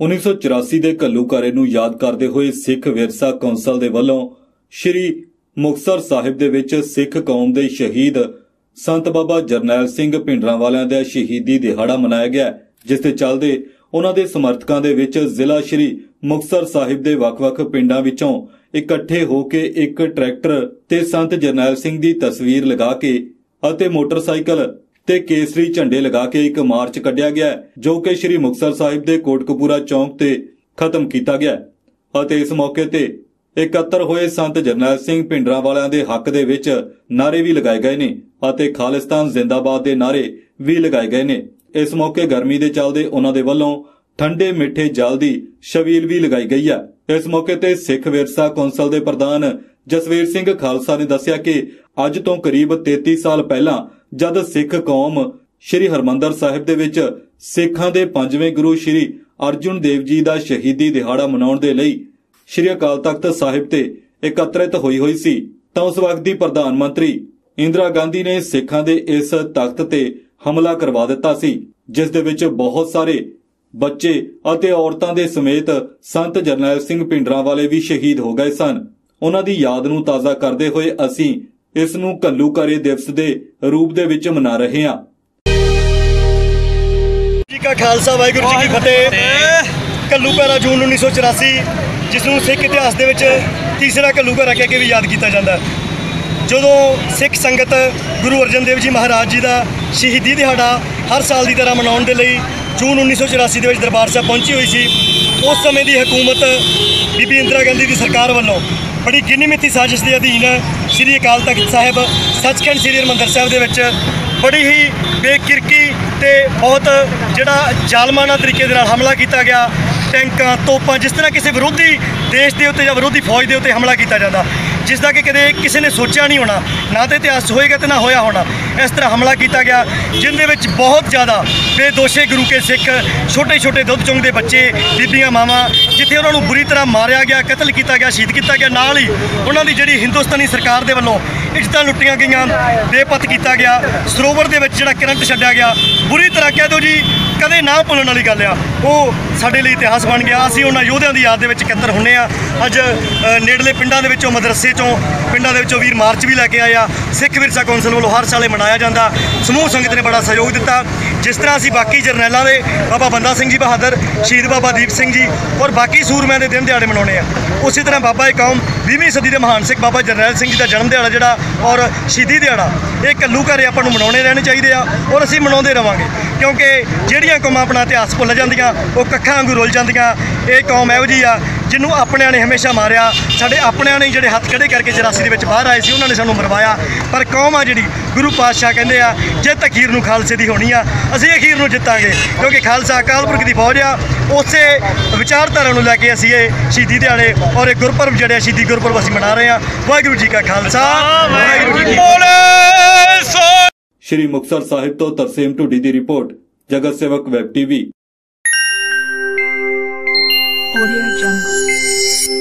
1984 ਦੇ ਘੱਲੂਘਾਰੇ ਨੂੰ ਯਾਦ ਕਰਦੇ ਹੋਏ ਸਿੱਖ ਵਿਰਸਾ ਕੌਂਸਲ ਦੇ ਵੱਲੋਂ ਸ੍ਰੀ ਮੁਕਤਸਰ ਸਾਹਿਬ ਦੇ ਵਿੱਚ ਸਿੱਖ ਕੌਮ ਦੇ ਸ਼ਹੀਦ ਸੰਤ ਬਾਬਾ ਜਰਨੈਲ ਸਿੰਘ ਭਿੰਡਰਾਂ ਵਾਲਿਆਂ ਦਾ ਸ਼ਹੀਦੀ ਦਿਹਾੜਾ ਮਨਾਇਆ ਗਿਆ, ਜਿਸ ਦੇ ਚੱਲਦੇ ਉਹਨਾਂ ਦੇ ਸਮਰਥਕਾਂ ਦੇ ਵਿੱਚ ਜ਼ਿਲ੍ਹਾ ਸ੍ਰੀ ਮੁਕਤਸਰ ਸਾਹਿਬ ਦੇ ਵੱਖ-ਵੱਖ ਪਿੰਡਾਂ ਵਿੱਚੋਂ ਇਕੱਠੇ ਹੋ ਕੇ ਇੱਕ ਟਰੈਕਟਰ ਤੇ ਸੰਤ ਜਰਨੈਲ ਸਿੰਘ ਦੀ ਤਸਵੀਰ ਲਗਾ ਕੇ ਅਤੇ ਮੋਟਰਸਾਈਕਲ ਤੇ ਕੇਸਰੀ ਝੰਡੇ ਲਗਾ ਕੇ ਇੱਕ ਮਾਰਚ ਕੱਢਿਆ ਗਿਆ ਜੋ ਕਿ ਸ੍ਰੀ ਮੁਕਤਸਰ ਸਾਹਿਬ ਦੇ ਕੋਟਕਪੂਰਾ ਚੌਂਕ ਤੇ ਖਤਮ ਕੀਤਾ ਗਿਆ ਅਤੇ ਇਸ ਮੌਕੇ ਤੇ ਇਕੱਤਰ ਹੋਏ ਸੰਤ ਜਰਨੈਲ ਸਿੰਘ ਭਿੰਡਰਾਂ ਵਾਲਿਆਂ ਦੇ ਹੱਕ ਦੇ ਵਿੱਚ ਨਾਰੇ ਵੀ ਲਗਾਏ ਗਏ ਨੇ ਅਤੇ ਖਾਲਿਸਤਾਨ ਜ਼ਿੰਦਾਬਾਦ ਦੇ ਨਾਰੇ ਵੀ ਲਗਾਏ ਗਏ ਨੇ। ਇਸ ਮੌਕੇ ਗਰਮੀ ਦੇ ਚੱਲਦੇ ਉਹਨਾਂ ਦੇ ਵੱਲੋਂ ਠੰਡੇ ਮਿੱਠੇ ਜਲ ਦੀ ਛਬੀਲ ਵੀ ਲਗਾਈ ਗਈ ਹੈ। ਇਸ ਮੌਕੇ ਤੇ ਸਿੱਖ ਵਿਰਸਾ ਕੌਂਸਲ ਦੇ ਪ੍ਰਧਾਨ ਜਸਵੀਰ ਸਿੰਘ ਖਾਲਸਾ ਨੇ ਦੱਸਿਆ ਕਿ ਅੱਜ ਤੋਂ ਕਰੀਬ 33 ਸਾਲ ਪਹਿਲਾਂ ਜਦ ਸਿੱਖ ਕੌਮ ਸ੍ਰੀ ਹਰਮੰਦਰ ਸਾਹਿਬ ਦੇ ਵਿੱਚ ਸਿੱਖਾਂ ਦੇ ਪੰਜਵੇਂ ਗੁਰੂ ਸ੍ਰੀ ਅਰਜੁਨ ਦੇਵ ਜੀ ਦਾ ਸ਼ਹੀਦੀ ਦਿਹਾੜਾ ਮਨਾਉਣ ਦੇ ਲਈ ਸ੍ਰੀ ਅਕਾਲ ਤਖਤ ਸਾਹਿਬ ਤੇ ਇਕੱਤਰਿਤ ਹੋਈ ਹੋਈ ਸੀ, ਤਾਂ ਉਸ ਵਕਤ ਦੀ ਪ੍ਰਧਾਨ ਮੰਤਰੀ ਇੰਦਰਾ ਗਾਂਧੀ ਨੇ ਸਿੱਖਾਂ ਦੇ ਇਸ ਤਖਤ ਤੇ ਹਮਲਾ ਕਰਵਾ ਦਿੱਤਾ ਸੀ, ਜਿਸ ਦੇ ਵਿੱਚ ਬਹੁਤ ਸਾਰੇ ਬੱਚੇ ਅਤੇ ਔਰਤਾਂ ਦੇ ਸਮੇਤ ਸੰਤ ਜਰਨੈਲ ਸਿੰਘ ਪਿੰਡਰਾਂ ਵਾਲੇ ਵੀ ਸ਼ਹੀਦ ਹੋ ਗਏ ਸਨ। ਉਹਨਾਂ ਦੀ ਯਾਦ ਨੂੰ ਤਾਜ਼ਾ ਕਰਦੇ ਹੋਏ ਅਸੀਂ ਇਸ ਨੂੰ ਘੱਲੂਘਾਰੇ ਦਿਵਸ ਦੇ ਰੂਪ ਦੇ ਵਿੱਚ ਮਨਾ ਰਹੇ ਹਾਂ। ਜੀ ਕਾ ਖਾਲਸਾ ਵਾਹਿਗੁਰੂ ਜੀ ਕੀ ਫਤਿਹ। ਕੱਲੂਘਾਰਾ ਜੂਨ 1984 ਜਿਸ ਨੂੰ ਸਿੱਖ ਇਤਿਹਾਸ ਦੇ ਵਿੱਚ ਤੀਸਰਾ ਕੱਲੂਘਾਰਾ ਕਹਿ ਕੇ ਵੀ ਯਾਦ ਕੀਤਾ ਜਾਂਦਾ। ਜਦੋਂ ਸਿੱਖ ਸੰਗਤ ਗੁਰੂ ਅਰਜਨ ਦੇਵ ਜੀ ਮਹਾਰਾਜ ਜੀ ਦਾ ਸ਼ਹੀਦੀ ਦਿਹਾੜਾ ਹਰ ਸਾਲ ਦੀ ਤਰ੍ਹਾਂ ਮਨਾਉਣ ਦੇ ਲਈ ਜੂਨ 1984 ਦੇ ਵਿੱਚ ਦਰਬਾਰ ਸਾਹਿਬ ਪਹੁੰਚੀ ਹੋਈ ਸੀ। ਉਸ ਸਮੇਂ ਦੀ ਹਕੂਮਤ ਬੀਬੀ ਇੰਦਰਾ ਗਾਂਧੀ ਦੀ ਸਰਕਾਰ ਵੱਲੋਂ ਬੜੀ ਗਿਣੀ ਮਿੱਥੀ ਸਾਜ਼ਿਸ਼ ਦੇ ਅਧੀਨ ਸ੍ਰੀ ਅਕਾਲ ਤਖਤ ਸਾਹਿਬ, ਸੱਚਖੰਡ ਸ੍ਰੀ ਹਰਿਮੰਦਰ ਸਾਹਿਬ ਦੇ ਵਿੱਚ ਬੜੀ ਹੀ ਬੇਕਿਰਕੀ ਤੇ ਬਹੁਤ ਜਿਹੜਾ ਜ਼ਾਲਮਾਨਾ ਤਰੀਕੇ ਦੇ ਨਾਲ ਹਮਲਾ ਕੀਤਾ ਗਿਆ। ਟੈਂਕਾਂ, ਤੋਪਾਂ, ਜਿਸ ਤਰ੍ਹਾਂ ਕਿਸੇ ਵਿਰੋਧੀ ਦੇਸ਼ ਦੇ ਉੱਤੇ ਜਾਂ ਵਿਰੋਧੀ ਫੌਜ ਦੇ ਉੱਤੇ ਹਮਲਾ ਕੀਤਾ ਜਾਂਦਾ। ਜਿਸ ਦਾ ਕਿ ਕਦੇ ਕਿਸੇ ਨੇ ਸੋਚਿਆ ਨਹੀਂ ਹੋਣਾ, ਨਾ ਤੇ ਇਤਿਹਾਸ ਹੋਏਗਾ ਤੇ ਨਾ ਹੋਇਆ ਹੋਣਾ। ਇਸ ਤਰ੍ਹਾਂ ਹਮਲਾ ਕੀਤਾ ਗਿਆ ਜਿਹਦੇ ਵਿੱਚ ਬਹੁਤ ਜ਼ਿਆਦਾ ਬੇਦੋਸ਼ੇ ਗੁਰੂ ਕੇ ਸਿੱਖ ਛੋਟੇ ਛੋਟੇ ਦੁੱਧ ਚੁੰਗ ਦੇ ਬੱਚੇ, ਬੀਬੀਆਂ, ਮਾਵਾਂ, ਜਿੱਥੇ ਉਹਨਾਂ ਨੂੰ ਬੁਰੀ ਤਰ੍ਹਾਂ ਮਾਰਿਆ ਗਿਆ, ਕਤਲ ਕੀਤਾ ਗਿਆ, ਸ਼ਹੀਦ ਕੀਤਾ ਗਿਆ, ਨਾਲ ਹੀ ਉਹਨਾਂ ਦੀ ਜਿਹੜੀ ਹਿੰਦੁਸਤਾਨੀ ਸਰਕਾਰ ਦੇ ਵੱਲੋਂ ਇੱਜ਼ਤਾਂ ਲੁੱਟੀਆਂ ਗਈਆਂ, ਬੇਪਤ ਕੀਤਾ ਗਿਆ, ਸਰੋਵਰ ਦੇ ਵਿੱਚ ਜਿਹੜਾ ਕਰੰਟ ਛੱਡਿਆ ਗਿਆ। ਬੁਰੀ ਤਰ੍ਹਾਂ ਕਹਿ ਦਿਓ ਜੀ, ਕਦੇ ਨਾ ਭੁੱਲਣ ਵਾਲੀ ਗੱਲ ਆ। ਉਹ ਸਾਡੇ ਲਈ ਇਤਿਹਾਸ ਬਣ ਗਿਆ। ਅਸੀਂ ਉਹਨਾਂ ਯੋਧਿਆਂ ਦੀ ਯਾਦ ਦੇ ਵਿੱਚ ਇਕੱਤਰ ਹੁੰਨੇ ਆ। ਅੱਜ ਨੇੜਲੇ ਪਿੰਡਾਂ ਦੇ ਵਿੱਚੋਂ ਮਦਰਸੇ ਚੋਂ ਪਿੰਡਾਂ ਦੇ ਵਿੱਚੋਂ ਵੀਰ ਮਾਰਚ ਵੀ ਲੈ ਕੇ ਆਏ ਆ। ਸਿੱਖ ਵਿਰਸਾ ਕੌਂਸਲ ਵੱਲੋਂ ਹਰ ਸਾਲੇ ਮਨਾਇਆ ਜਾਂਦਾ। ਸਮੂਹ ਸੰਗਤ ਨੇ ਬੜਾ ਸਹਿਯੋਗ ਦਿੱਤਾ। ਜਿਸ ਤਰ੍ਹਾਂ ਅਸੀਂ ਬਾਕੀ ਜਰਨੈਲਾਂ ਦੇ, ਬਾਬਾ ਬੰਦਾ ਸਿੰਘ ਜੀ ਬਹਾਦਰ, ਸ਼ਹੀਦ ਬਾਬਾ ਦੀਪ ਸਿੰਘ ਜੀ ਔਰ ਬਾਕੀ ਸੂਰਮਿਆਂ ਦੇ ਦਿਨ ਦਿਹਾੜੇ ਮਨਾਉਣੇ ਆ। ਉਸੇ ਤਰ੍ਹਾਂ ਬਾਬਾ ਏ ਕੌਮ 20ਵੀਂ ਸਦੀ ਦੇ ਮਹਾਨ ਸਿੱਖ ਬਾਬਾ ਜਰਨੈਲ ਸਿੰਘ ਜੀ ਦਾ ਜਨਮ ਦਿਹਾੜਾ ਜਿਹੜਾ ਔਰ ਸ਼ਹੀਦੀ ਦਿਹਾੜਾ, ਇਹ ਕੱਲੂ ਘਰੇ ਆਪਾਂ ਨੂੰ ਮਨਾਉਣੇ ਰਹਿਣੇ ਚਾਹੀਦੇ ਆ ਔਰ ਅਸੀਂ ਮਨਾਉਂਦੇ ਰਵਾਂਗੇ। ਕਿਉਂਕਿ ਜਿਹੜੀਆਂ ਕੌਮਾਂ ਆਪਣਾ ਇਤਿਹਾਸ ਭੁੱਲ ਜਾਂਦੀਆਂ, ਉਹ ਕੱਖਾਂ ਵਾਂਗੂ ਰੁੱਲ ਜਾਂਦੀਆਂ ਇਹ ਕੌਮ ਇਹੋ ਜਿਹੀ ਆ ਜਿਹਨੂੰ ਆਪਣਿਆਂ ਨੇ ਹਮੇਸ਼ਾ ਮਾਰਿਆ। ਸਾਡੇ ਆਪਣਿਆਂ ਨੇ ਜਿਹੜੇ ਹੱਥ ਖੜੇ ਕਰਕੇ 84 ਦੇ ਵਿੱਚ ਬਾਹਰ ਆਏ ਸੀ ਉਹਨਾਂ ਨੇ ਸਾਨੂੰ ਮਰਵਾਇਆ। ਪਰ ਕੌਮ ਆ ਜਿਹੜੀ ਗੁਰੂ ਪਾਤਸ਼ਾਹ ਕਹਿੰਦੇ ਆ ਜਿੱਤ ਅਖੀਰ ਨੂੰ ਖਾਲਸੇ ਦੀ ਹੋਣੀ ਆ ਅਸੀਂ ਅਖੀਰ ਨੂੰ ਜਿੱਤਾਂਗੇ। ਕਿਉਂਕਿ ਖਾਲਸਾ ਅਕਾਲ ਪੁਰਖ ਦੀ ਫੌਜ ਆ ਉਸੇ ਵਿਚਾਰਧਾਰਾ ਨੂੰ ਲੈ ਕੇ ਅਸੀਂ ਇਹ ਸ਼ਹੀਦੀ ਦਿਹਾੜੇ ਔਰ ਇਹ ਗੁਰਪੁਰਬ ਜਿਹੜੇ ਆ ਸ਼ਹੀਦੀ ਗੁਰਪੁਰਬ ਅਸੀਂ ਮਨਾ ਰਹੇ ਆ। ਵਾਹਿਗੁਰੂ ਜੀ ਕਾ ਖਾਲਸਾ ਵਾਹਿਗੁਰੂ ਜੀ ਕੀ ਫਤਿਹ। ਸ੍ਰੀ ਮੁਕਤਸਰ ਸਾਹਿਬ ਤੋਂ ਤਰਸੇਮ ਢੁੱਡੀ ਦੀ ਰਿਪੋਰਟ ਜਗਤ ਸੇਵਕ ਵੈਬ ਟੀਵੀ। Audio Jungle.